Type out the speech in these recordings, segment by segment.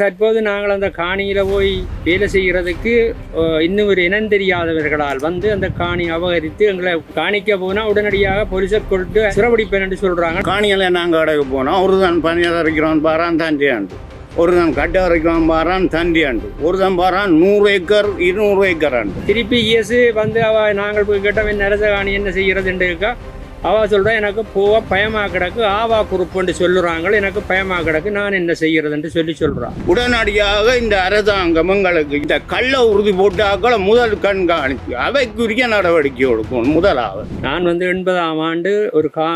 தற்போது நாங்கள் அந்த காணியில போய் வேலை செய்கிறதுக்கு இன்னும் ஒரு இனம் தெரியாதவர்களால் வந்து அந்த காணி அபகரித்து எங்களை காணிக்க போனா உடனடியாக போலீஸை கொண்டு சிறப்பிடிப்பேன் என்று சொல்றாங்க. காணியில் நாங்கள் அடகு போனோம். ஒரு தான் பனியாத அரைக்கிறோம் பாரான் தண்டி ஆண்டு. ஒரு தான் கட்டை அரைக்கிறோம் பாரான் தண்டி ஆண்டு. ஒரு தான் பாரான் நூறு ஏக்கர் இருநூறு ஏக்கர் ஆண்டு. திருப்பி இயேசு வந்து அவ நாங்கள் போய் கேட்டவன் நரச காணி என்ன செய்யறதுன்னு இருக்கா அவ சொல்றா எனக்கு போவ பயமா கிடக்கு ஆவா குறுப்புன்னு சொல்லுறாங்க. எனக்கு பயமா கிடக்கு நான் என்ன செய்யறதுன்னு சொல்லி சொல்றா. உடனடியாக இந்த அரசாங்கம் எங்களுக்கு இந்த கள்ள உறுதி போட்டாக்களை முதல் கண்காணிப்பு. அவைக்குரிய நடவடிக்கை எடுக்கும் முதலாவது. நான் வந்து எண்பதாம் ஆண்டு ஒரு கா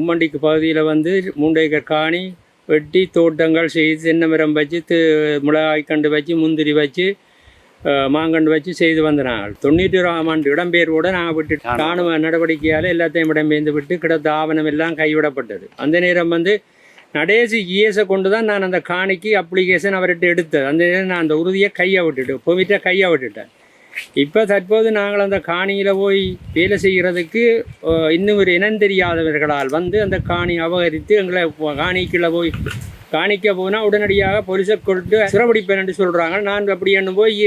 உம்மண்டிக்கு பகுதியில் வந்து மூன்று ஏக்கர் காணி வெட்டி தோட்டங்கள் செய்து தென்னை மரம் வச்சு மிளகாய் கண்டு வச்சு முந்திரி வச்சு மாங்கண்டு வச்சு செய்து வந்த நாங்கள் தொண்ணூற்றி ஓராம் ஆண்டு இடம்பெயர்வோடு நாங்கள் விட்டு ராணுவ நடவடிக்கையால் எல்லாத்தையும் இடம்பெயர்ந்து விட்டு கிடந்த ஆவணம் எல்லாம் கைவிடப்பட்டது. அந்த நேரம் வந்து நடேசி இஎஸை கொண்டு தான் நான் அந்த காணிக்கு அப்ளிகேஷன் அவர்கிட்ட எடுத்தது அந்த நேரம் நான் அந்த உறுதியை கையை விட்டுட்டு பொமிட்ட கையை விட்டுட்டேன். இப்போ தற்போது நாங்கள் அந்த காணியில் போய் வேலை செய்கிறதுக்கு இன்னும் ஒரு இனம் தெரியாதவர்களால் வந்து அந்த காணி அபகரித்து எங்களை காணிக்குள்ள போய் காணிக்க போனால் உடனடியாக போலீஸை கொண்டு சிறப்பிடிப்பேன் என்று சொல்கிறாங்க நான் அப்படி என்னும் போய்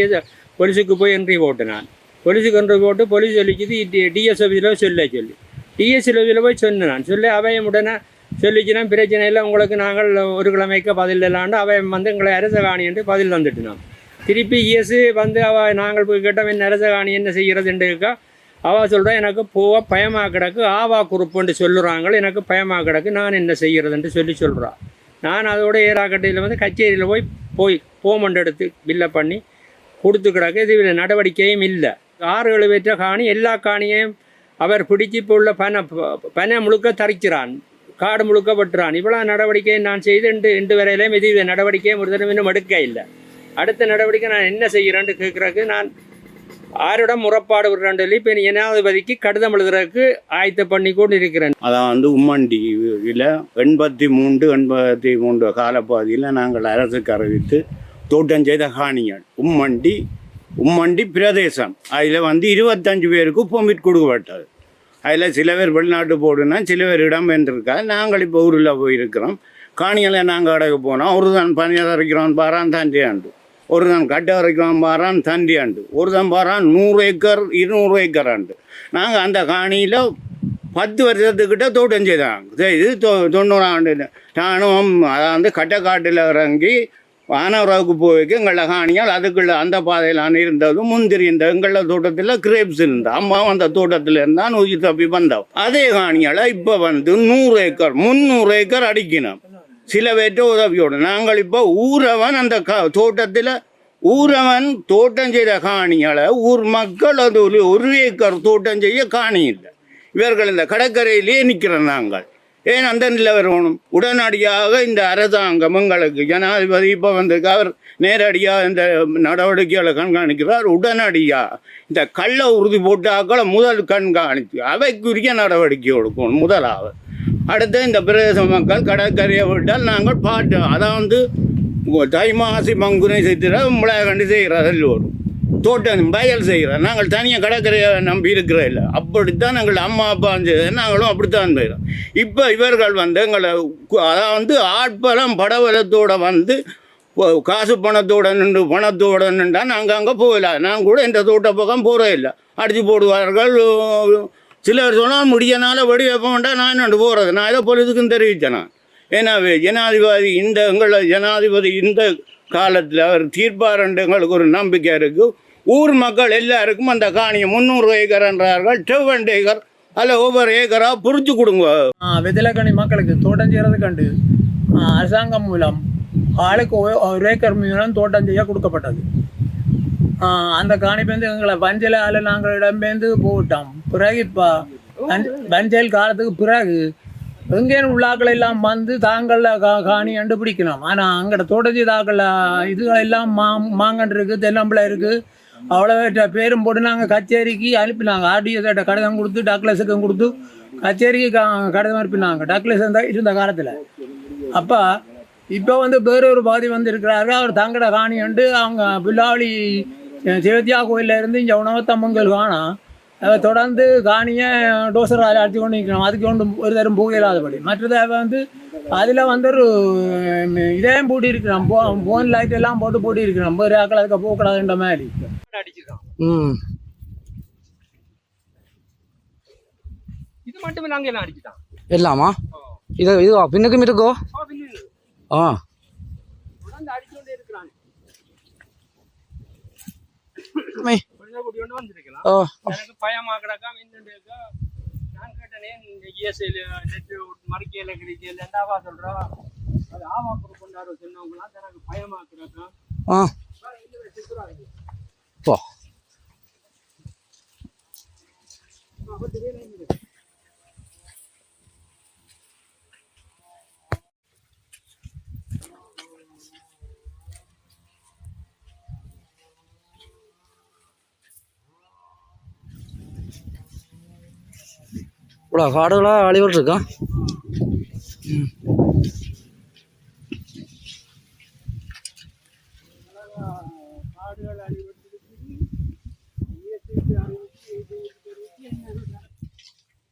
போலீஸுக்கு போய் என்ட்ரி போட்டு நான். போலீஸுக்கு என்ட்ரி போட்டு போலீஸ் சொல்லிக்குது டிஎஸ் ஆஃபீஸில் சொல்ல சொல்லி. டிஎஸ் ஆஃபீஸில் போய் சொன்னேன் நான். சொல்லி அவையம் உடனே சொல்லிச்சுன்னா பிரச்சனை இல்லை. உங்களுக்கு நாங்கள் ஒரு கிழமைக்கு பதில் இல்லாண்டு அவையம் வந்து எங்களை அரச காணி என்று பதில் வந்துட்டு நான். திருப்பி இயேசு வந்து அவ நாங்கள் போய் கேட்டவன் நரச காணி என்ன செய்யறதுன்னு இருக்கா அவ எனக்கு போவ பயமாக கிடக்கு ஆவா குறுப்புன்னு சொல்லுறாங்க. எனக்கு பயமாக கிடக்கு நான் என்ன செய்கிறதுன்ட்டு சொல்லி சொல்கிறா நான் அதோட ஏறாக்கட்டையில் வந்து கச்சேரியில் போய் போய் போமண்ட் எடுத்து பில்லை பண்ணி கொடுத்து கிடக்கு. இது நடவடிக்கையும் இல்லை. ஆறு ஏழு பெற்ற காணி எல்லா காணியையும் அவர் பிடிச்சி இப்போ உள்ள பனை பனை முழுக்க தரிக்கிறான். காடு முழுக்க வெட்டுறான். இவ்வளோ நடவடிக்கையை நான் செய்து இன்று இன்று வரையிலையும் இது நடவடிக்கையும் ஒரு தடவை இன்னும் எடுக்க இல்லை. அடுத்த நடவடிக்கை நான் என்ன செய்கிறேன்னு கேட்குறதுக்கு நான் ஆரிடம் முறப்பாடு விடுறேன் இப்போ ஜனாதிபதிக்கு கடிதம் எழுதுறதுக்கு ஆயத்த பண்ணி கொண்டு இருக்கிறேன் அதான் வந்து உம்மண்டியில் எண்பத்தி மூன்று எண்பத்தி மூன்று காலப்பகுதியில் நாங்கள் அரசுக்கு அறிவித்து தோட்டம் செய்த காணிகள். உம்மண்டி உம்மண்டி பிரதேசம். அதில் வந்து இருபத்தஞ்சு பேருக்கு பொமிட் கொடுக்கப்பட்டது. அதில் சில பேர் வெளிநாட்டு போடுனா சில பேர் இடம் இடம்பெயர்ந்திருக்கா நாங்கள் இப்போ ஊரில் போயிருக்கிறோம். காணிகளை நாங்கள் அடகு போனோம். அவரு தான் பணியாக இருக்கிறோம் பாரான் தண்டி ஆண்டு. ஒரு தான் கட்டை வரைக்கும் பாரான் தண்டி ஆண்டு. ஒரு தான் பாரான் நூறு ஏக்கர் இருநூறு ஏக்கர் ஆண்டு. நாங்கள் அந்த காணியில் பத்து வருஷத்துக்கிட்ட தோட்டம் செய்தாங்க. செய்து தொ தொண்ணூறாம் ஆண்டு. நானும் அதாவது கட்டக்காட்டில் இறங்கி வானவராவுக்கு போய்க்கு எங்களை காணியால் அதுக்குள்ள அந்த பாதையிலான இருந்ததும் முந்திரி இந்த எங்கள தோட்டத்தில் கிரேப்ஸ் இருந்தா அம்மாவும் அந்த தோட்டத்தில் இருந்தான் உயிர் தப்பி வந்தோம் அதே காணியால் இப்போ வந்து நூறு ஏக்கர் முந்நூறு ஏக்கர் அடிக்கணும். சில பேர்ட்ட உதவியோடு. நாங்கள் இப்போ ஊரவன் அந்த க தோட்டத்தில் ஊரவன் தோட்டம் செய்த காணிகளை ஊர் மக்கள் அது ஒரு ஒரு ஏக்கர் தோட்டம் செய்ய காணி இல்லை. இவர்கள் இந்த கடற்கரையிலேயே நிற்கிறோம் நாங்கள். ஏன் அந்த நிலவரணும் உடனடியாக இந்த அரசாங்கம் எங்களுக்கு ஜனாதிபதி இப்போ வந்து அவர் நேரடியாக இந்த நடவடிக்கைகளை கண்காணிக்கிறார். உடனடியாக இந்த கள்ள உறுதி போட்டாக்களை முதல் கண்காணித்து அவைக்குரிய நடவடிக்கை எடுக்கணும் முதலாவது. அடுத்து இந்த பிரதேச மக்கள் கடற்கரையை விட்டால் நாங்கள் பாட்டு அதான் வந்து தை மாசி மங்குனை செய்கிற மிளகண்டி செய்கிறது தோட்டம் வயல் செய்கிறோம் நாங்கள் தனியாக கடற்கரையை நம்பி இருக்கிற இல்லை. அப்படித்தான் நாங்கள் அம்மா அப்பா செய்த நாங்களும் அப்படித்தான் செய்கிறோம் இப்போ இவர்கள் வந்து எங்களை அதாவது அதான் வந்து ஆட்பலம் படவலத்தோடு வந்து காசு பணத்தோட நின்று பணத்தோட நின்றா நாங்கள் அங்கே போகல. நான் கூட இந்த தோட்ட பக்கம் போகிறே இல்லை. அடித்து போடுவார்கள் சிலர் சொன்னால் முடியனால வெடி வைப்ப வேண்டாம் நான் என்னண்டு போகிறது நான் ஏதோ பொழுதுக்கும் தெரிவித்தேன் நான் ஏன்னா ஜனாதிபதி இந்த எங்களை ஜனாதிபதி இந்த காலத்தில் அவர் தீர்ப்பாருன்ற எங்களுக்கு ஒரு நம்பிக்கை இருக்குது ஊர் மக்கள் எல்லாருக்கும் அந்த காணியை முந்நூறு ஏக்கர் என்றார்கள் செவ்வண்டு ஏக்கர் அதில் ஒவ்வொரு ஏக்கராக புரிச்சு கொடுங்க. வெதிலக்கணி மக்களுக்கு தோட்டம் செய்கிறது கண்டு ஆ, அரசாங்கம் மூலம் ஆளுக்கு ஒ- ஒரு ஏக்கர் மூலம் தோட்டம் செய்ய கொடுக்கப்பட்டது. அந்த காணிப்பேந்து எங்களை பஞ்சலால் நாங்கள் இடம்பெயர்ந்து போட்டோம். பிறகுப்பா. பஞ்சல் காலத்துக்கு பிறகு எங்கேயும் உள்ளாக்கள் எல்லாம் வந்து தாங்கள கா காணி கண்டுபிடிக்கணும். ஆனால் அங்கே தொடர்ச்சி தாக்கல இதுகள் எல்லாம் மா மாங்கன்று இருக்குது தென்னம்பிள்ளை இருக்குது அவ்வளோ பேரும் போட்டு நாங்கள் கச்சேரிக்கு அனுப்பினாங்க. ஆர்டிஓட்ட கடிதம் கொடுத்து டக்ளஸுக்கும் கொடுத்து கச்சேரிக்கு கா கடிதம் அனுப்பினாங்க. டக்ளஸ் இருந்தால் இருந்த காலத்தில். அப்போ இப்போ வந்து வேறொரு பாதி வந்து இருக்கிறாரு அவர் தங்கட காணி உண்டு அவங்க பில்லாவளி சிவத்தியா கோயில்ல இருந்து இங்கே உணவத்தம்மங்கள் காணும். தொடர்ந்து காணியை டோசரால் அடிச்சு கொண்டு நிற்கணும். அதுக்கு ஒன்றும் ஒரு தரம் புகையில்லாதபடி மற்றது அவ வந்து அதில் வந்து ஒரு இதையும் பூட்டி இருக்கிறான் போ போன் லைட் எல்லாம் போட்டு பூட்டி இருக்கிறான் வேறு ஆக்கள் அதுக்கு போகக்கூடாதுன்ற மாதிரி. ம். இது மட்டுமே நாங்க எல்லாம் அடிச்சுட்டான் எல்லாமா? இது இதுவா பின்னுக்கும் இருக்கோ ஆ. கூட்டி கொண்டு வந்திருக்கலாம் மறுக்கையில கிடைக்கல என்னவா சொல்றா? அது ஆவாக்கு கொண்டாட சொன்னவங்களாம் எனக்கு பயமாக்குறாக்கா ஆ. இவ்வளோ காடுகளாக அழிவுட்டு இருக்கா?